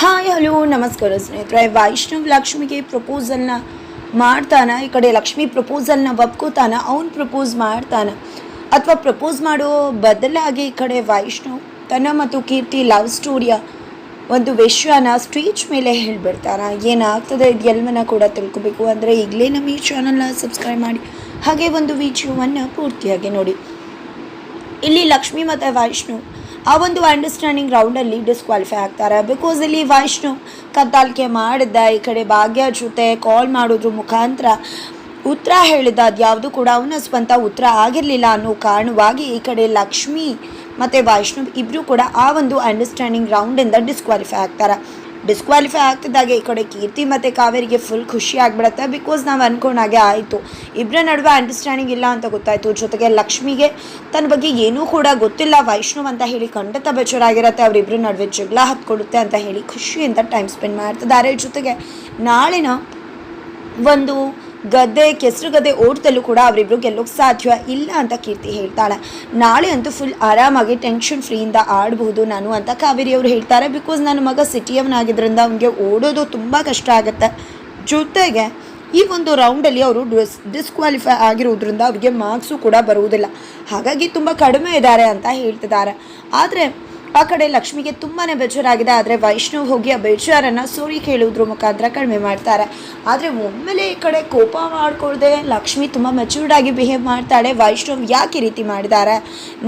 Hi, hello, ನಮಸ್ಕಾರ ಸ್ನೇಹಿತರೆ. ವೈಷ್ಣವ್ ಲಕ್ಷ್ಮಿಗೆ ಪ್ರಪೋಸಲ್ನ ಮಾಡ್ತಾನ. ಈ ಕಡೆ ಲಕ್ಷ್ಮಿ ಪ್ರಪೋಸಲ್ನ ಒಪ್ಕೋತಾನ. ಅವ್ನು ಪ್ರಪೋಸ್ ಮಾಡ್ತಾನ. ಅಥವಾ ಪ್ರಪೋಸ್ ಮಾಡೋ ಬದಲಾಗಿ ಈ ಕಡೆ ವೈಷ್ಣವ್ ತನ್ನ ಮತ್ತು ಕೀರ್ತಿ ಲವ್ ಸ್ಟೋರಿಯ ಒಂದು ವಿಷಯನ ಸ್ಟೇಜ್ ಮೇಲೆ ಹೇಳ್ಬಿಡ್ತಾನ. ಏನಾಗ್ತದೆ ಇದೆಲ್ಲವನ್ನ ಕೂಡ ತಿಳ್ಕೊಬೇಕು. ಅಂದರೆ ಈಗಲೇ ನಮ್ಮ ಈ ಚಾನಲ್ನ ಸಬ್ಸ್ಕ್ರೈಬ್ ಮಾಡಿ. ಹಾಗೆ ಒಂದು ವಿಡಿಯೋವನ್ನು ಪೂರ್ತಿಯಾಗಿ ನೋಡಿ. ಇಲ್ಲಿ ಲಕ್ಷ್ಮಿ ಮತ್ತು ವೈಷ್ಣು ಆ ಒಂದು ಅಂಡರ್ಸ್ಟ್ಯಾಂಡಿಂಗ್ ರೌಂಡಲ್ಲಿ ಡಿಸ್ಕ್ವಾಲಿಫೈ ಆಗ್ತಾರೆ. ಬಿಕಾಸ್ ಇಲ್ಲಿ ವೈಷ್ಣು ಕದ್ದಾಲಿಕೆ ಮಾಡಿದ್ದ, ಈ ಕಡೆ ಭಾಗ್ಯ ಜೊತೆ ಕಾಲ್ ಮಾಡೋದ್ರ ಮುಖಾಂತರ ಉತ್ತರ ಹೇಳಿದ, ಅದ್ಯಾವುದು ಕೂಡ ಅವನ ಸ್ವಂತ ಉತ್ತರ ಆಗಿರಲಿಲ್ಲ ಅನ್ನೋ ಕಾರಣವಾಗಿ ಈ ಕಡೆ ಲಕ್ಷ್ಮಿ ಮತ್ತು ವೈಷ್ಣವ್ ಇಬ್ಬರು ಕೂಡ ಆ ಒಂದು ಅಂಡರ್ಸ್ಟ್ಯಾಂಡಿಂಗ್ ರೌಂಡಿಂದ ಡಿಸ್ಕ್ವಾಲಿಫೈ ಆಗ್ತಾರೆ. ಡಿಸ್ಕ್ವಾಲಿಫೈ ಆಗ್ತಿದ್ದಾಗೆ ಈ ಕಡೆ ಕೀರ್ತಿ ಮತ್ತು ಕಾವೇರಿಗೆ ಫುಲ್ ಖುಷಿ ಆಗಿಬಿಡತ್ತೆ. ಬಿಕಾಸ್ ನಾವು ಅಂದ್ಕೊಂಡಾಗೆ ಆಯಿತು. ಇಬ್ಬರ ನಡುವೆ ಅಂಡರ್ಸ್ಟ್ಯಾಂಡಿಂಗ್ ಇಲ್ಲ ಅಂತ ಗೊತ್ತಾಯಿತು. ಜೊತೆಗೆ ಲಕ್ಷ್ಮಿಗೆ ತನ್ನ ಬಗ್ಗೆ ಏನೂ ಕೂಡ ಗೊತ್ತಿಲ್ಲ. ವೈಷ್ಣವ್ ಅಂತ ಹೇಳಿ ಖಂಡಿತ ಬೇಜಾರಾಗಿರತ್ತೆ ಅವರಿಬ್ಬರ ನಡುವೆ ಜಗಳ ಹತ್ಕೊಡುತ್ತೆ ಅಂತ ಹೇಳಿ ಖುಷಿಯಿಂದ ಟೈಮ್ ಸ್ಪೆಂಡ್ ಮಾಡ್ತಿದ್ದಾರೆ. ಜೊತೆಗೆ ನಾಳಿನ ಒಂದು ಗದ್ದೆ, ಕೆಸರು ಗದ್ದೆ ಓಟದಲ್ಲೂ ಕೂಡ ಅವರಿಬ್ರು ಗೆಲ್ಲೋಕೆ ಸಾಧ್ಯ ಇಲ್ಲ ಅಂತ ಕೀರ್ತಿ ಹೇಳ್ತಾಳೆ. ನಾಳೆ ಅಂತೂ ಫುಲ್ ಆರಾಮಾಗಿ ಟೆನ್ಷನ್ ಫ್ರೀಯಿಂದ ಆಡಬಹುದು ನಾನು ಅಂತ ಕಾವೇರಿ ಅವರು ಹೇಳ್ತಾರೆ. ಬಿಕಾಸ್ ನನ್ನ ಮಗ ಸಿಟಿಯವನಾಗಿದ್ದರಿಂದ ಅವನಿಗೆ ಓಡೋದು ತುಂಬ ಕಷ್ಟ ಆಗುತ್ತೆ. ಜೊತೆಗೆ ಈ ಒಂದು ರೌಂಡಲ್ಲಿ ಅವರು ಡಿಸ್ ಡಿಸ್ಕ್ವಾಲಿಫೈ ಆಗಿರೋದ್ರಿಂದ ಅವರಿಗೆ ಮಾರ್ಕ್ಸು ಕೂಡ ಬರುವುದಿಲ್ಲ. ಹಾಗಾಗಿ ತುಂಬ ಕಡಿಮೆ ಇದ್ದಾರೆ ಅಂತ ಹೇಳ್ತಿದ್ದಾರೆ. ಆದರೆ ಆ ಕಡೆ ಲಕ್ಷ್ಮಿಗೆ ತುಂಬಾ ಬೇಜಾರಾಗಿದೆ, ಆದರೆ ವೈಷ್ಣವ್ ಹೋಗಿ ಆ ಬೇಜಾರನ್ನು ಸೋರಿ ಕೇಳುವುದ್ರ ಮುಖಾಂತರ ಕಡಿಮೆ ಮಾಡ್ತಾರೆ. ಆದರೆ ಒಮ್ಮೆಲೆ ಈ ಕಡೆ ಕೋಪ ಮಾಡಿಕೊಳ್ಳದೆ ಲಕ್ಷ್ಮಿ ತುಂಬ ಮೆಚೂರ್ಡ್ ಆಗಿ ಬಿಹೇವ್ ಮಾಡ್ತಾಳೆ, ವೈಷ್ಣವ್ ಯಾಕೆ ರೀತಿ ಮಾಡಿದ್ದಾರೆ?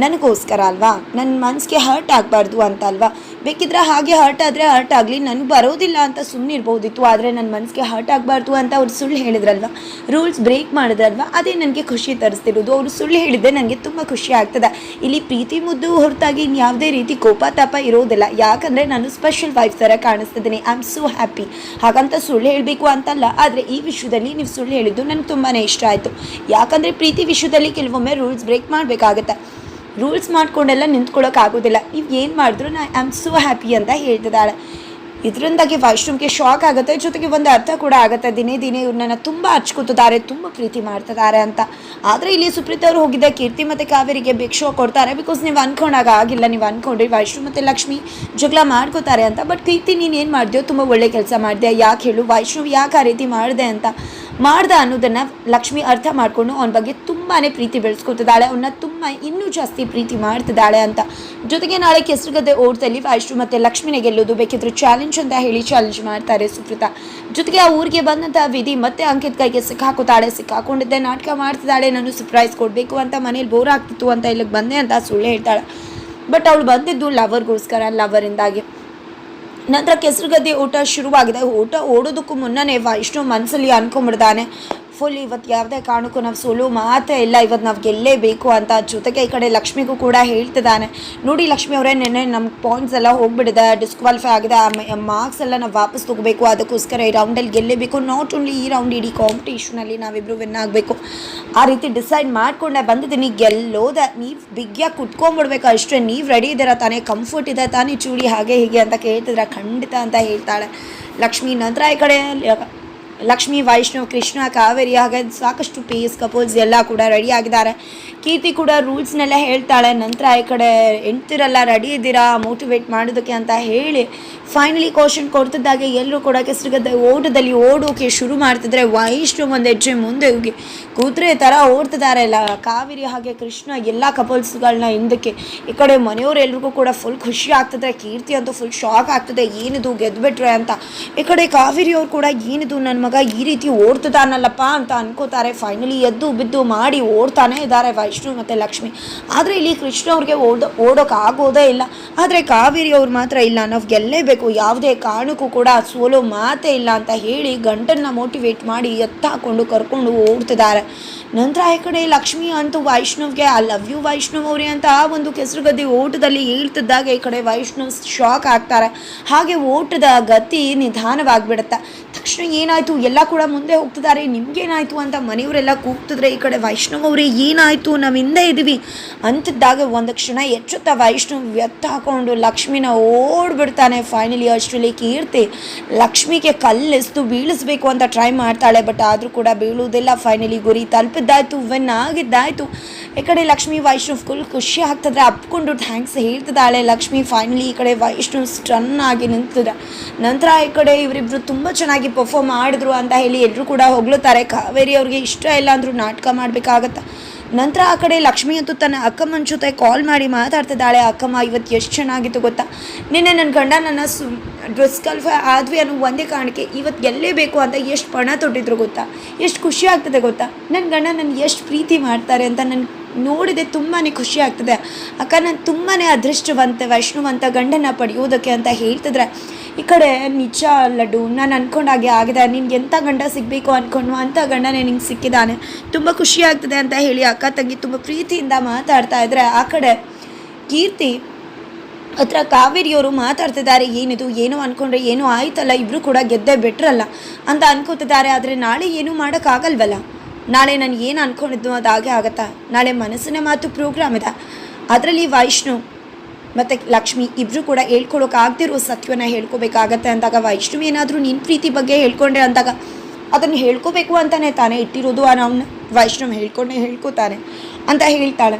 ನನಗೋಸ್ಕರ ಅಲ್ವಾ? ನನ್ನ ಮನಸ್ಸಿಗೆ ಹರ್ಟ್ ಆಗಬಾರ್ದು ಅಂತ ಅಲ್ವಾ? ಬೇಕಿದ್ರೆ ಹಾಗೆ ಹರ್ಟ್ ಆದರೆ ಹರ್ಟ್ ಆಗಲಿ, ನನಗೆ ಬರೋದಿಲ್ಲ ಅಂತ ಸುಮ್ಮನೆ ಇರ್ಬೋದಿತ್ತು ಆದರೆ ನನ್ನ ಮನಸ್ಸಿಗೆ ಹರ್ಟ್ ಆಗಬಾರ್ದು ಅಂತ ಅವ್ರು ಸುಳ್ಳು ಹೇಳಿದ್ರಲ್ವ? ರೂಲ್ಸ್ ಬ್ರೇಕ್ ಮಾಡಿದ್ರಲ್ವ? ಅದೇ ನನಗೆ ಖುಷಿ ತರಿಸ್ತಿರೋದು. ಅವರು ಸುಳ್ಳು ಹೇಳಿದ್ದೆ ನನಗೆ ತುಂಬ ಖುಷಿ ಆಗ್ತದೆ. ಇಲ್ಲಿ ಪ್ರೀತಿ ಮುದ್ದು ಹೊರತಾಗಿ ಇನ್ಯಾವುದೇ ರೀತಿ ಕೋಪ ತಾಪ ಇರೋದಿಲ್ಲ. ಯಾಕಂದರೆ ನಾನು ಸ್ಪೆಷಲ್ ವೈಫ್ ಥರ ಕಾಣಿಸ್ತಿದ್ದೀನಿ. ಐ ಆಮ್ ಸೋ ಹ್ಯಾಪಿ ಹಾಗಂತ ಸುಳ್ಳು ಹೇಳಬೇಕು ಅಂತಲ್ಲ, ಆದರೆ ಈ ವಿಷಯದಲ್ಲಿ ನೀವು ಸುಳ್ಳು ಹೇಳಿದ್ದು ನನಗೆ ತುಂಬಾ ಇಷ್ಟ ಆಯಿತು. ಯಾಕಂದರೆ ಪ್ರೀತಿ ವಿಷಯದಲ್ಲಿ ಕೆಲವೊಮ್ಮೆ ರೂಲ್ಸ್ ಬ್ರೇಕ್ ಮಾಡಬೇಕಾಗತ್ತೆ. ರೂಲ್ಸ್ ಮಾಡ್ಕೊಂಡೆಲ್ಲ ನಿಂತ್ಕೊಳ್ಳೋಕ್ಕಾಗೋದಿಲ್ಲ ನೀವು ಏನು ಮಾಡಿದ್ರು ನಾ ಐ ಆಮ್ ಸೋ ಹ್ಯಾಪಿ ಅಂತ ಹೇಳ್ತಿದ್ದಾಳೆ. ಇದರಿಂದಾಗಿ ವೈಷ್ಣವ್ಗೆ ಶಾಕ್ ಆಗುತ್ತೆ. ಜೊತೆಗೆ ಒಂದು ಅರ್ಥ ಕೂಡ ಆಗುತ್ತೆ. ದಿನೇ ದಿನೇ ಇವ್ರನ್ನ ತುಂಬ ಹಚ್ಕೋತಿದ್ದಾರೆ ತುಂಬ ಪ್ರೀತಿ ಮಾಡ್ತಿದ್ದಾರೆ ಅಂತ. ಆದರೆ ಇಲ್ಲಿ ಸುಪ್ರೀತ್ ಅವರು ಹೋಗಿದ್ದ ಕೀರ್ತಿ ಮತ್ತು ಕಾವೇರಿಗೆ ಭಿಕ್ಷು ಕೊಡ್ತಾರೆ. ಬಿಕಾಸ್ ನೀವು ಅನ್ಕೊಂಡಾಗ ಆಗಿಲ್ಲ, ನೀವು ಅನ್ಕೊಂಡ್ರಿ. ವೈಷ್ಣು ಮತ್ತು ಲಕ್ಷ್ಮಿ ಜಗಳ ಮಾಡ್ಕೋತಾರೆ ಅಂತ. ಬಟ್ ಕೀರ್ತಿ, ನೀನು ಏನು ಮಾಡಿದ್ಯೋ ತುಂಬ ಒಳ್ಳೆ ಕೆಲಸ ಮಾಡಿದೆ ಯಾಕೆ ಹೇಳು? ವೈಷ್ಣವ್ ಯಾಕೆ ಆ ರೀತಿ ಮಾಡಿದೆ ಅಂತ? ಮಾಡ್ದ ಅನ್ನೋದನ್ನು ಲಕ್ಷ್ಮಿ ಅರ್ಥ ಮಾಡಿಕೊಂಡು ಅವನ ಬಗ್ಗೆ ತುಂಬಾ ಪ್ರೀತಿ ಬೆಳೆಸ್ಕೊತಿದ್ದಾಳೆ. ಅವನ್ನ ತುಂಬ ಇನ್ನೂ ಜಾಸ್ತಿ ಪ್ರೀತಿ ಮಾಡ್ತಿದ್ದಾಳೆ ಅಂತ. ಜೊತೆಗೆ ನಾಳೆ ಕೆಸರುಗದ್ದೆ ಓಡ್ತಲ್ಲಿ ವೈಷ್ಣು ಮತ್ತು ಲಕ್ಷ್ಮಿನ ಗೆಲ್ಲೋದು ಬೇಕಿದ್ರೆ ಚಾಲೆಂಜ್ ಅಂತ ಹೇಳಿ ಚಾಲೆಂಜ್ ಮಾಡ್ತಾರೆ ಸುಪ್ರೀತಾ ಜೊತೆಗೆ ಆ ಊರಿಗೆ ಬಂದಂಥ ವಿಧಿ ಮತ್ತೆ ಅಂಕಿತ್ ಕೈಗೆ ಸಿಕ್ಕಾಕೋತಾಳೆ. ಸಿಕ್ಕಾಕೊಂಡಿದ್ದೆ ನಾಟಕ ಮಾಡ್ತಿದ್ದಾಳೆ. ನಾನು ಸರ್ಪ್ರೈಸ್ ಕೊಡಬೇಕು ಅಂತ ಮನೇಲಿ ಬೋರ್ ಆಗ್ತಿತ್ತು ಅಂತ ಇಲ್ಲಿಗೆ ಬಂದೆ ಅಂತ ಸುಳ್ಳು ಹೇಳ್ತಾಳೆ. ಬಟ್ ಅವಳು ಬಂದಿದ್ದು ಲವರ್ಗೋಸ್ಕರ ಲವರಿಂದಾಗಿ ನಂತರ ಕೆಸರುಗದ್ದೆ ಊಟ ಶುರುವಾಗಿದೆ. ಊಟ ಓಡೋದಕ್ಕೂ ಮುನ್ನನೇ ವೈಷ್ಣು ಮನಸ್ಸಲ್ಲಿ ಅನ್ಕೊಂಬಿಡ್ತಾನೆ ಫುಲ್ ಇವತ್ತು ಯಾವುದೇ ಕಾರಣಕ್ಕೂ ನಾವು ಸೋಲು ಮಾತ್ರ ಇಲ್ಲ. ಇವತ್ತು ನಾವು ಗೆಲ್ಲೇಬೇಕು ಅಂತ ಜೊತೆಗೆ ಈ ಕಡೆ ಲಕ್ಷ್ಮಿಗೂ ಕೂಡ ಹೇಳ್ತಿದ್ದಾನೆ. ನೋಡಿ ಲಕ್ಷ್ಮಿ ಅವರೇ, ನೆನ್ನೆ ನಮ್ಮ ಪಾಯಿಂಟ್ಸ್ ಎಲ್ಲ ಹೋಗ್ಬಿಟ್ಟಿದೆ. ಡಿಸ್ಕ್ವಾಲಿಫೈ ಆಗಿದೆ. ಮಾರ್ಕ್ಸ್ ಎಲ್ಲ ನಾವು ವಾಪಸ್ ತಗೋಬೇಕು. ಅದಕ್ಕೋಸ್ಕರ ಈ ರೌಂಡಲ್ಲಿ ಗೆಲ್ಲೇಬೇಕು. ನಾಟ್ ಓನ್ಲಿ ಈ ರೌಂಡ್ ಇಡೀ ಕಾಂಪಿಟೇಷನಲ್ಲಿ ನಾವಿಬ್ಬರು ವಿನ್ ಆಗಬೇಕು. ಆ ರೀತಿ ಡಿಸೈಡ್ ಮಾಡಿಕೊಂಡೆ ಬಂದಿದ್ದೀನಿ. ಗೆಲ್ಲೋದ. ನೀವು ಬಿಗ್ಯಾಗಿ ಕುತ್ಕೊಂಡ್ಬಿಡ್ಬೇಕು ಅಷ್ಟೇ ನೀವು ರೆಡಿ ಇದ್ದೀರಾ ತಾನೇ? ಕಂಫರ್ಟ್ ಇದೆ ತಾನೇ? ಚೂಡಿ ಹಾಗೆ ಹೀಗೆ ಅಂತ ಕೇಳ್ತಿದ್ರೆ ಖಂಡಿತ ಅಂತ ಹೇಳ್ತಾಳೆ ಲಕ್ಷ್ಮಿ. ನಂತರ ಈ ಕಡೆ ಲಕ್ಷ್ಮಿ, ವೈಷ್ಣವ್, ಕೃಷ್ಣ, ಕಾವೇರಿ ಹಾಗೆ ಸಾಕಷ್ಟು ಪೀಸ್ ಕಪಲ್ಸ್ ಎಲ್ಲ ಕೂಡ ರೆಡಿ ಆಗಿದ್ದಾರೆ. ಕೀರ್ತಿ ಕೂಡ ರೂಲ್ಸ್ನೆಲ್ಲ ಹೇಳ್ತಾಳೆ. ನಂತರ ಈ ಕಡೆ ಹೆಂಡ್ತಿರೆಲ್ಲ ರೆಡಿ ಇದ್ದೀರಾ? ಮೋಟಿವೇಟ್ ಮಾಡೋದಕ್ಕೆ ಅಂತ ಹೇಳಿ ಫೈನಲಿ ಕ್ವಶನ್ ಕೊಡ್ತಿದ್ದಾಗೆ ಎಲ್ಲರೂ ಕೂಡ ಕೆಸರುಗದ್ದೆ ಓಟದಲ್ಲಿ ಓಡೋಕೆ ಶುರು ಮಾಡ್ತಿದ್ರೆ ವೈಷ್ಣು ಒಂದು ಹೆಜ್ಜೆ ಮುಂದೆ ಹೋಗಿ ಕೂತ್ರೆ ಥರ ಓಡ್ತಿದ್ದಾರೆ. ಎಲ್ಲ ಕಾವೇರಿ ಹಾಗೆ ಕೃಷ್ಣ ಎಲ್ಲ ಕಪಲ್ಸ್ಗಳನ್ನ ಹಿಂದಕ್ಕೆ ಈ ಕಡೆ ಮನೆಯವರೆಲ್ರಿಗೂ ಕೂಡ ಫುಲ್ ಖುಷಿ ಆಗ್ತದೆ ಕೀರ್ತಿ ಅಂತೂ ಫುಲ್ ಶಾಕ್ ಆಗ್ತದೆ. ಏನಿದು ಗೆದ್ದುಬಿಟ್ರೆ ಅಂತ. ಈ ಕಡೆ ಕಾವೇರಿ ಅವ್ರು ಕೂಡ ಏನಿದು ನನ್ನ ಮಗ ಈ ರೀತಿ ಓಡ್ತಿದ್ದಾನಲ್ಲಪ್ಪ ಅಂತ ಅನ್ಕೋತಾರೆ. ಫೈನಲಿ ಎದ್ದು ಬಿದ್ದು ಮಾಡಿ ಓಡ್ತಾನೆ ಇದ್ದಾರೆ ವೈಷ್ಣು ಮತ್ತು ಲಕ್ಷ್ಮಿ. ಆದರೆ ಇಲ್ಲಿ ಕೃಷ್ಣ ಅವ್ರಿಗೆ ಓಡ, ಓಡೋಕೆ ಆಗೋದೇ ಇಲ್ಲ. ಆದರೆ ಕಾವೇರಿ ಅವ್ರು ಮಾತ್ರ ಇಲ್ಲ. ನಾವು ಗೆಲ್ಲೇಬೇಕು. ಯಾವುದೇ ಕಾರಣಕ್ಕೂ ಕೂಡ ಸೋಲೋ ಮಾತೇ ಇಲ್ಲ ಅಂತ ಹೇಳಿ ಗಂಟನ್ನ ಮೋಟಿವೇಟ್ ಮಾಡಿ ಎತ್ತಾಕೊಂಡು ಕರ್ಕೊಂಡು ಓಡ್ತಿದ್ದಾರೆ. ನಂತರ ಈ ಕಡೆ ಲಕ್ಷ್ಮಿ ಅಂತೂ ವೈಷ್ಣವ್ಗೆ ಐ ಲವ್ ಯು ವೈಷ್ಣವ್ ಅವ್ರಿ ಅಂತ ಆ ಒಂದು ಕೆಸರುಗದ್ದೆ ಓಟದಲ್ಲಿ ಏಳ್ತಿದ್ದಾಗ ಈ ಕಡೆ ವೈಷ್ಣವ್ ಶಾಕ್ ಆಗ್ತಾರೆ. ಹಾಗೆ ಓಟದ ಗತಿ ನಿಧಾನವಾಗಿಬಿಡುತ್ತೆ. ತಕ್ಷಣ ಏನಾಯಿತು? ಎಲ್ಲ ಕೂಡ ಮುಂದೆ ಹೋಗ್ತಿದ್ದಾರೆ. ನಿಮ್ಗೇನಾಯಿತು ಅಂತ ಮನೆಯವರೆಲ್ಲ ಕೂಗ್ತಿದ್ರೆ ಈ ಕಡೆ ವೈಷ್ಣವ್ ಅವರೇ, ಏನಾಯಿತು? ನಾವು ಹಿಂದೆ ಇದ್ದೀವಿ. ಅಂತಿದ್ದಾಗ ಒಂದು ಕ್ಷಣ ಎಚ್ಚುತ್ತ ವೈಷ್ಣವ್ ವ್ಯರ್ಥ ಹಾಕೊಂಡು ಲಕ್ಷ್ಮಿನ ಓಡ್ಬಿಡ್ತಾನೆ ಫೈನಲಿ ಅಷ್ಟರಲ್ಲಿ ಕೀರ್ತಿ. ಲಕ್ಷ್ಮಿಗೆ ಕಲ್ಲೆಸ್ತು ಬೀಳಿಸ್ಬೇಕು ಅಂತ ಟ್ರೈ ಮಾಡ್ತಾಳೆ ಬಟ್ ಆದರೂ ಕೂಡ ಬೀಳುವುದಿಲ್ಲ. ಫೈನಲಿ ಗುರಿ ತಲುಪಿದ್ದಾಯ್ತು ವೆನ್ ಆಗಿದ್ದಾಯ್ತು. ಈ ಕಡೆ ಲಕ್ಷ್ಮಿ, ವೈಷ್ಣವ್ ಫುಲ್ ಖುಷಿ ಆಗ್ತದ್ರೆ ಅಪ್ಕೊಂಡು ಥ್ಯಾಂಕ್ಸ್ ಹೇಳ್ತಿದ್ದಾಳೆ. ಲಕ್ಷ್ಮಿ ಫೈನಲಿ ಈ ಕಡೆ ವೈಷ್ಣವ್ ಸ್ಟನ್ ಆಗಿ ನಿಂತಿದೆ. ನಂತರ ಈ ಕಡೆ ಇವರಿಬ್ರು ತುಂಬ ಚೆನ್ನಾಗಿ ಪರ್ಫಾರ್ಮ್ ಮಾಡಿದ್ರು ಅಂತ ಹೇಳಿ ಎಲ್ಲರೂ ಕೂಡ ಹೊಗಳುತ್ತಾರೆ. ಕಾವೇರಿ ಅವ್ರಿಗೆ ಇಷ್ಟ ಇಲ್ಲ ಅಂದರೂ ನಾಟಕ ಮಾಡಬೇಕಾಗತ್ತಾ? ನಂತರ ಆ ಕಡೆ ಲಕ್ಷ್ಮಿ ಅಂತೂ ತನ್ನ ಅಕ್ಕಮ್ಮನ ಜೊತೆ ಕಾಲ್ ಮಾಡಿ ಮಾತಾಡ್ತಿದ್ದಾಳೆ. ಅಕ್ಕಮ್ಮ ಇವತ್ತು ಎಷ್ಟು ಚೆನ್ನಾಗಿತ್ತು ಗೊತ್ತಾ? ನಿನ್ನೆ ನನ್ನ ಗಂಡ ನನ್ನ ಸು ಡ್ರೆಸ್ ಕಲ್ಫ ಆದ್ವಿ ಅನ್ನೋ ಒಂದೇ ಕಾರಣಕ್ಕೆ ಇವತ್ತು ಎಲ್ಲೇ ಬೇಕು ಅಂತ ಎಷ್ಟು ಪಣ ತೊಟ್ಟಿದ್ರು ಗೊತ್ತಾ? ಎಷ್ಟು ಖುಷಿ ಆಗ್ತದೆ ಗೊತ್ತಾ? ನನ್ನ ಗಂಡ ನನ್ನ ಎಷ್ಟು ಪ್ರೀತಿ ಮಾಡ್ತಾರೆ ಅಂತ ನನ್ನ ನೋಡಿದೆ ತುಂಬಾ ಖುಷಿ ಆಗ್ತದೆ. ಅಕ್ಕ, ನಾನು ತುಂಬಾ ಅದೃಷ್ಟವಂತೆ, ವೈಷ್ಣುವಂತ ಗಂಡನ ಪಡೆಯೋದಕ್ಕೆ ಅಂತ ಹೇಳ್ತಿದ್ರೆ ಈ ಕಡೆ ನಿಜ ಲಡ್ಡು, ನಾನು ಅಂದ್ಕೊಂಡಾಗೆ ಆಗಿದೆ. ನಿನ್ಗೆ ಎಂಥ ಗಂಡ ಸಿಗಬೇಕು ಅಂದ್ಕೊಂಡು ಅಂಥ ಗಂಡನೇ ನಿಂಗೆ ಸಿಕ್ಕಿದ್ದಾನೆ ತುಂಬ ಖುಷಿ ಆಗ್ತದೆ ಅಂತ ಹೇಳಿ ಅಕ್ಕ ತಂಗಿ ತುಂಬ ಪ್ರೀತಿಯಿಂದ ಮಾತಾಡ್ತಾ ಇದ್ದರೆ ಆ ಕಡೆ ಕೀರ್ತಿ ಹತ್ರ ಕಾವೇರಿಯವರು ಮಾತಾಡ್ತಿದ್ದಾರೆ, ಏನಿದು, ಏನೋ ಅಂದ್ಕೊಂಡ್ರೆ ಏನೋ ಆಯ್ತಲ್ಲ ಇಬ್ಬರು ಕೂಡ ಗೆದ್ದೆ ಬಿಟ್ರಲ್ಲ ಅಂತ ಅನ್ಕೋತಿದ್ದಾರೆ. ಆದರೆ ನಾಳೆ ಏನೂ ಮಾಡೋಕ್ಕಾಗಲ್ವಲ್ಲ? ನಾಳೆ ನಾನು ಏನು ಅದು ಹಾಗೆ ಆಗತ್ತಾ? ನಾಳೆ ಮನಸ್ಸಿನ ಮಾತು ಪ್ರೋಗ್ರಾಮ್ ಇದೆ. ಅದರಲ್ಲಿ ವೈಷ್ಣು ಮತ್ತು ಲಕ್ಷ್ಮಿ ಇಬ್ಬರು ಕೂಡ ಹೇಳ್ಕೊಳಕ್ಕಾಗದಿರೋ ಸತ್ಯವನ್ನ ಹೇಳ್ಕೊಬೇಕಾಗತ್ತೆ ಅಂದಾಗ ವೈಷ್ಣವಿ ಏನಾದರೂ ನಿನ್ನ ಪ್ರೀತಿ ಬಗ್ಗೆ ಹೇಳ್ಕೊಂಡ್ರೆ ಅಂದಾಗ ಅದನ್ನು ಹೇಳ್ಕೋಬೇಕು ಅಂತಲೇ ತಾನೇ ಇಟ್ಟಿರೋದು ಆ ನಾವು ವೈಷ್ಣವ್ ಹೇಳ್ಕೊಂಡೆ ಹೇಳ್ಕೊತಾನೆ ಅಂತ ಹೇಳ್ತಾಳೆ.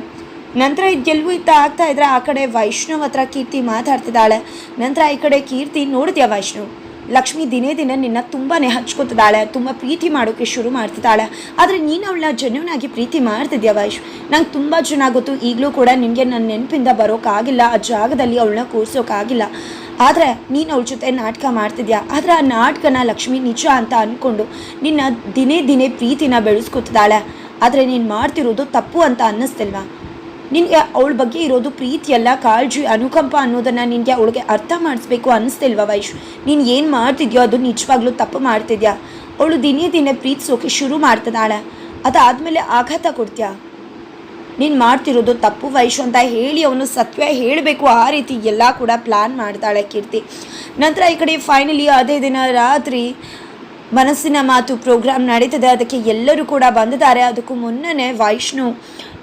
ನಂತರ ಇದೆಲ್ಲವೂ ಇತ್ತ ಆಗ್ತಾ ಇದ್ರೆ ಆ ಕಡೆ ವೈಷ್ಣವ್ ಹತ್ರ ಕೀರ್ತಿ ಮಾತಾಡ್ತಿದ್ದಾಳೆ. ನಂತರ ಈ ಕಡೆ ಕೀರ್ತಿ ನೋಡಿದ್ಯಾ ವೈಷ್ಣವ್? ಲಕ್ಷ್ಮಿ ದಿನೇ ದಿನ ನಿನ್ನ ತುಂಬಾ ಹಚ್ಕೊತಿದ್ದಾಳೆ, ತುಂಬ ಪ್ರೀತಿ ಮಾಡೋಕ್ಕೆ ಶುರು ಮಾಡ್ತಿದ್ದಾಳೆ. ಆದರೆ ನೀನು ಅವಳನ್ನ ಜನ್ಯೂನ್ ಆಗಿ ಪ್ರೀತಿ ಮಾಡ್ತಿದ್ಯಾ ವೈಶ್? ನಂಗೆ ತುಂಬ ಜನ ಗೊತ್ತು, ಈಗಲೂ ಕೂಡ ನಿನಗೆ ನನ್ನ ನೆನಪಿಂದ ಬರೋಕ್ಕಾಗಿಲ್ಲ ಆ ಜಾಗದಲ್ಲಿ ಅವಳನ್ನ ಕೂರಿಸೋಕ್ಕಾಗಿಲ್ಲ ಆದರೆ ನೀನು ಅವಳ ಜೊತೆ ನಾಟಕ ಮಾಡ್ತಿದ್ಯಾ? ಆದರೆ ಆ ನಾಟಕನ ಲಕ್ಷ್ಮಿ ನಿಜ ಅಂತ ಅಂದ್ಕೊಂಡು ನಿನ್ನ ದಿನೇ ದಿನೇ ಪ್ರೀತಿನ ಬೆಳೆಸ್ಕೊತಿದ್ದಾಳೆ. ಆದರೆ ನೀನು ಮಾಡ್ತಿರೋದು ತಪ್ಪು ಅಂತ ಅನ್ನಿಸ್ತಿಲ್ವಾ? ನಿನಗೆ ಅವಳ ಬಗ್ಗೆ ಇರೋದು ಪ್ರೀತಿಯಲ್ಲ ಕಾಳಜಿ, ಅನುಕಂಪ ಅನ್ನೋದನ್ನು ನಿನಗೆ ಅವಳಿಗೆ ಅರ್ಥ ಮಾಡಿಸ್ಬೇಕು ಅನ್ನಿಸ್ತಿಲ್ವಾ ವೈಶ್? ನೀನು ಏನು ಮಾಡ್ತಿದ್ಯೋ ಅದು ನಿಜವಾಗ್ಲೂ ತಪ್ಪು ಮಾಡ್ತಿದ್ಯಾ? ಅವಳು ದಿನೇ ದಿನೇ ಪ್ರೀತಿಸೋಕೆ ಶುರು ಮಾಡ್ತದಾಳೆ. ಅದಾದಮೇಲೆ ಆಘಾತ ಕೊಡ್ತೀಯಾ? ನೀನು ಮಾಡ್ತಿರೋದು ತಪ್ಪು ವೈಶು ಅಂತ ಹೇಳಿ ಅವನು ಸತ್ಯ ಹೇಳಬೇಕು. ಆ ರೀತಿ ಎಲ್ಲ ಕೂಡ ಪ್ಲ್ಯಾನ್ ಮಾಡ್ತಾಳೆ ಕೀರ್ತಿ. ನಂತರ ಈ ಕಡೆ ಫೈನಲಿ ಅದೇ ದಿನ ರಾತ್ರಿ ಮನಸ್ಸಿನ ಮಾತು ಪ್ರೋಗ್ರಾಮ್ ನಡೀತದೆ. ಅದಕ್ಕೆ ಎಲ್ಲರೂ ಕೂಡ ಬಂದಿದ್ದಾರೆ. ಅದಕ್ಕೂ ಮುನ್ನನೇ ವೈಷ್ಣು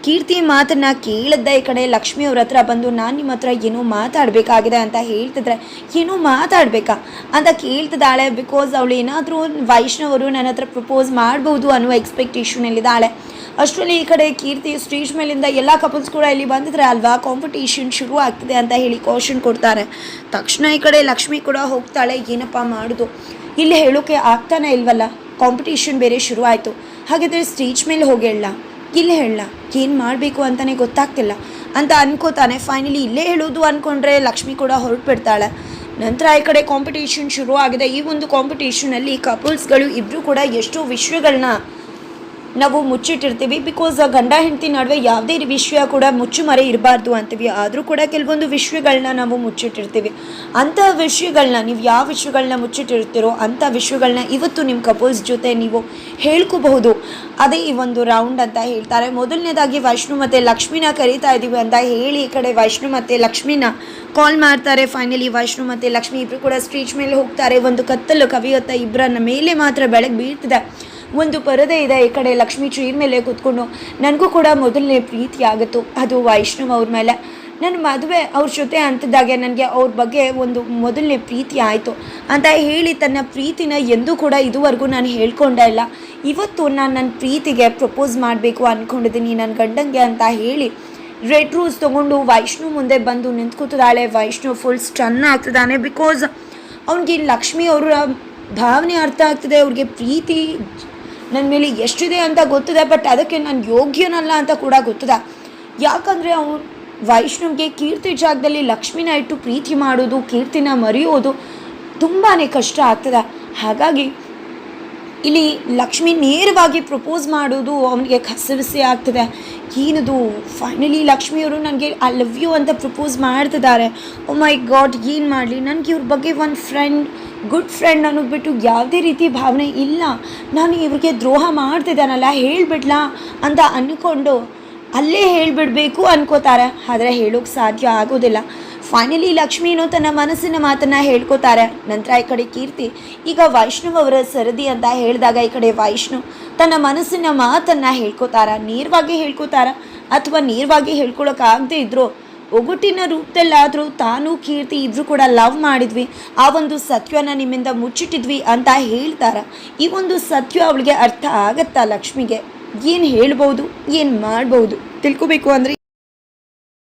ಕೀರ್ತಿ ಮಾತನ್ನ ಕೇಳದ್ದ ಈ ಕಡೆ ಲಕ್ಷ್ಮಿ ಅವ್ರ ಹತ್ರ ಬಂದು, ನಾನು ನಿಮ್ಮ ಹತ್ರ ಏನೋ ಮಾತಾಡಬೇಕಾಗಿದೆ ಅಂತ ಹೇಳ್ತಿದ್ರೆ ಏನೋ ಮಾತಾಡಬೇಕಾ? ಅಂತ ಕೇಳ್ತಿದ್ದಾಳೆ. ಬಿಕಾಸ್ ಅವಳು ಏನಾದರೂ ವೈಷ್ಣವರು ನನ್ನ ಹತ್ರ ಪ್ರಪೋಸ್ ಮಾಡ್ಬೋದು ಅನ್ನೋ ಎಕ್ಸ್ಪೆಕ್ಟೇಷನಲ್ಲಿದ್ದಾಳೆ ಅಷ್ಟರಲ್ಲಿ ಈ ಕಡೆ ಕೀರ್ತಿ ಸ್ಟೇಜ್ ಮೇಲಿಂದ ಎಲ್ಲ ಕಪಲ್ಸ್ ಕೂಡ ಇಲ್ಲಿ ಬಂದಿದ್ರೆ ಅಲ್ವಾ? ಕಾಂಪಿಟೇಷನ್ ಶುರು ಆಗ್ತಿದೆ ಅಂತ ಹೇಳಿ ಕಾಷನ್ ಕೊಡ್ತಾರೆ. ತಕ್ಷಣ ಈ ಕಡೆ ಲಕ್ಷ್ಮಿ ಕೂಡ ಹೋಗ್ತಾಳೆ. ಏನಪ್ಪ ಮಾಡೋದು? ಇಲ್ಲಿ ಹೇಳೋಕೆ ಆಗ್ತಾನೆ ಇಲ್ವಲ್ಲ? ಕಾಂಪಿಟೇಷನ್ ಬೇರೆ ಶುರು ಆಯಿತು. ಹಾಗಿದ್ರೆ ಸ್ಟೇಜ್ ಮೇಲೆ ಹೋಗಿ ಹೇಳಲ್ಲ ಇಲ್ಲಿ ಹೇಳಲ್ಲ ಏನು ಮಾಡಬೇಕು ಅಂತಲೇ ಗೊತ್ತಾಗ್ತಿಲ್ಲ. ಅಂತ ಅನ್ಕೋತಾನೆ. ಫೈನಲಿ ಇಲ್ಲೇ ಹೇಳೋದು ಅಂದ್ಕೊಂಡ್ರೆ ಲಕ್ಷ್ಮಿ ಕೂಡ ಹೊರಟ್ಬಿಡ್ತಾಳೆ. ನಂತರ ಈ ಕಡೆ ಕಾಂಪಿಟೇಷನ್ ಶುರು ಆಗಿದೆ ಈ ಒಂದು ಕಾಂಪಿಟೇಷನಲ್ಲಿ ಕಪಲ್ಸ್ಗಳು ಇಬ್ಬರು ಕೂಡ ಎಷ್ಟೋ ವಿಷಯಗಳನ್ನ ನಾವು ಮುಚ್ಚಿಟ್ಟಿರ್ತೀವಿ. ಬಿಕಾಸ್ ಗಂಡ ಹೆಂಡತಿ ನಡುವೆ ಯಾವುದೇ ವಿಷಯ ಕೂಡ ಮುಚ್ಚುಮರೆ ಇರಬಾರ್ದು ಅಂತೀವಿ. ಆದರೂ ಕೂಡ ಕೆಲವೊಂದು ವಿಷಯಗಳನ್ನ ನಾವು ಮುಚ್ಚಿಟ್ಟಿರ್ತೀವಿ. ಅಂಥ ವಿಷಯಗಳನ್ನ ನೀವು ಯಾವ ವಿಷಯಗಳನ್ನ ಮುಚ್ಚಿಟ್ಟಿರ್ತೀರೋ ಅಂಥ ವಿಷಯಗಳನ್ನ ಇವತ್ತು ನಿಮ್ಮ ಕಪಲ್ಸ್ ಜೊತೆ ನೀವು ಹೇಳ್ಕೋಬಹುದು. ಅದೇ ಈ ಒಂದು ರೌಂಡ್ ಅಂತ ಹೇಳ್ತಾರೆ. ಮೊದಲನೇದಾಗಿ ವೈಷ್ಣು ಮತ್ತು ಲಕ್ಷ್ಮಿನ ಕರೀತಾ ಇದ್ದೀವಿ ಅಂತ ಹೇಳಿ ಈ ಕಡೆ ವೈಷ್ಣು ಮತ್ತು ಲಕ್ಷ್ಮಿನ ಕಾಲ್ ಮಾಡ್ತಾರೆ. ಫೈನಲಿ ವೈಷ್ಣು ಮತ್ತು ಲಕ್ಷ್ಮಿ ಇಬ್ಬರು ಕೂಡ ಸ್ಟೇಜ್ ಮೇಲೆ ಹೋಗ್ತಾರೆ. ಒಂದು ಕತ್ತಲು ಕವಿಯುತ್ತಾ ಇಬ್ಬರನ್ನ ಮೇಲೆ ಮಾತ್ರ ಬೆಳಗ್ಗೆ ಬೀಳ್ತಿದೆ. ಒಂದು ಪರದೆ ಇದೆ ಈ ಕಡೆ ಲಕ್ಷ್ಮಿ ಚೀರ್ ಮೇಲೆ ಕೂತ್ಕೊಂಡು. ನನಗೂ ಕೂಡ ಮೊದಲನೇ ಪ್ರೀತಿ ಆಗಿತ್ತು. ಅದು ವೈಷ್ಣವ್ ಅವ್ರ ಮೇಲೆ. ನನ್ನ ಮದುವೆ ಅವ್ರ ಜೊತೆ ಅಂತದಾಗೆ ನನಗೆ ಅವ್ರ ಬಗ್ಗೆ ಒಂದು ಮೊದಲನೇ ಪ್ರೀತಿ ಆಯಿತು. ಅಂತ ಹೇಳಿ ತನ್ನ ಪ್ರೀತಿನ ಎಂದೂ ಕೂಡ ಇದುವರೆಗೂ ನಾನು ಹೇಳ್ಕೊಂಡೇ ಇಲ್ಲ. ಇವತ್ತು ನಾನು ನನ್ನ ಪ್ರೀತಿಗೆ ಪ್ರಪೋಸ್ ಮಾಡಬೇಕು ಅಂದ್ಕೊಂಡಿದ್ದೀನಿ ನನ್ನ ಗಂಡಂಗೆ ಅಂತ ಹೇಳಿ ರೆಡ್ ರೋಸ್ ತೊಗೊಂಡು ವೈಷ್ಣು ಮುಂದೆ ಬಂದು ನಿಂತ್ಕೊತಿದ್ದಾಳೆ. ವೈಷ್ಣು ಫುಲ್ ಸ್ಟನ್ ಆಗ್ತಿದ್ದಾನೆ ಬಿಕಾಸ್ ಅವ್ನಿಗೆ ಲಕ್ಷ್ಮಿ ಅವರ ಭಾವನೆ ಅರ್ಥ ಆಗ್ತದೆ. ಅವ್ರಿಗೆ ಪ್ರೀತಿ ನನ್ನ ಮೇಲೆ ಎಷ್ಟಿದೆ ಅಂತ ಗೊತ್ತಿದೆ ಬಟ್ ಅದಕ್ಕೆ ನಾನು ಯೋಗ್ಯನಲ್ಲ ಅಂತ ಕೂಡ ಗೊತ್ತಿದೆ. ಯಾಕಂದರೆ ಅವನು ವೈಷ್ಣವ್ಗೆ ಕೀರ್ತಿ ಜಾಗದಲ್ಲಿ ಲಕ್ಷ್ಮಿನ ಇಟ್ಟು ಪ್ರೀತಿ ಮಾಡೋದು, ಕೀರ್ತಿನ ಮರೆಯೋದು ತುಂಬಾ ಕಷ್ಟ ಆಗ್ತದೆ. ಹಾಗಾಗಿ ಇಲ್ಲಿ ಲಕ್ಷ್ಮಿ ನೇರವಾಗಿ ಪ್ರಪೋಸ್ ಮಾಡೋದು ಅವನಿಗೆ ಕಸವಿಸಿ ಆಗ್ತದೆ. ಏನದು ಫೈನಲಿ ಲಕ್ಷ್ಮಿಯವರು ನನಗೆ ಐ ಲವ್ ಯು ಅಂತ ಪ್ರಪೋಸ್ ಮಾಡ್ತಿದ್ದಾರೆ. ಓ ಮೈ ಗಾಡ್ ಏನು ಮಾಡಲಿ? ನನಗೆ ಇವ್ರ ಬಗ್ಗೆ ಒಂದು ಫ್ರೆಂಡ್ ಗುಡ್ ಫ್ರೆಂಡ್ ನನಗೆ ಬಿಟ್ಟು ಯಾವುದೇ ರೀತಿ ಭಾವನೆ ಇಲ್ಲ. ನಾನು ಇವ್ರಿಗೆ ದ್ರೋಹ ಮಾಡ್ತಿದ್ದಾನಲ್ಲ, ಹೇಳಿಬಿಡ್ಲ ಅಂತ ಅಂದ್ಕೊಂಡು ಅಲ್ಲೇ ಹೇಳಿಬಿಡ್ಬೇಕು ಅನ್ಕೋತಾರೆ. ಆದರೆ ಹೇಳೋಕ್ಕೆ ಸಾಧ್ಯ ಆಗೋದಿಲ್ಲ. ಫೈನಲಿ ಲಕ್ಷ್ಮೀನೂ ತನ್ನ ಮನಸ್ಸಿನ ಮಾತನ್ನು ಹೇಳ್ಕೊತಾರೆ. ನಂತರ ಈ ಕಡೆ ಕೀರ್ತಿ, ಈಗ ವೈಷ್ಣವ್ ಅವರ ಸರದಿ ಅಂತ ಹೇಳಿದಾಗ ಈ ಕಡೆ ವೈಷ್ಣು ತನ್ನ ಮನಸ್ಸಿನ ಮಾತನ್ನು ಹೇಳ್ಕೊತಾರ. ನೇರವಾಗಿ ಹೇಳ್ಕೊತಾರ. ಅಥವಾ ನೇರವಾಗಿ ಹೇಳ್ಕೊಳಕ್ಕಾಗದೇ ಇದ್ರು ಒಗಟಿನ ರೂಪದಲ್ಲಾದರೂ ತಾನು ಕೀರ್ತಿ ಇದ್ರೂ ಕೂಡ ಲವ್ ಮಾಡಿದ್ವಿ. ಆ ಒಂದು ಸತ್ಯನ ನಿಮ್ಮಿಂದ ಮುಚ್ಚಿಟ್ಟಿದ್ವಿ ಅಂತ ಹೇಳ್ತಾರೆ? ಈ ಒಂದು ಸತ್ಯ ಅವಳಿಗೆ ಅರ್ಥ ಆಗತ್ತಾ ಲಕ್ಷ್ಮಿಗೆ? ಏನು ಹೇಳ್ಬೋದು? ಏನು ಮಾಡ್ಬೋದು? ತಿಳ್ಕೊಬೇಕು ಅಂದರೆ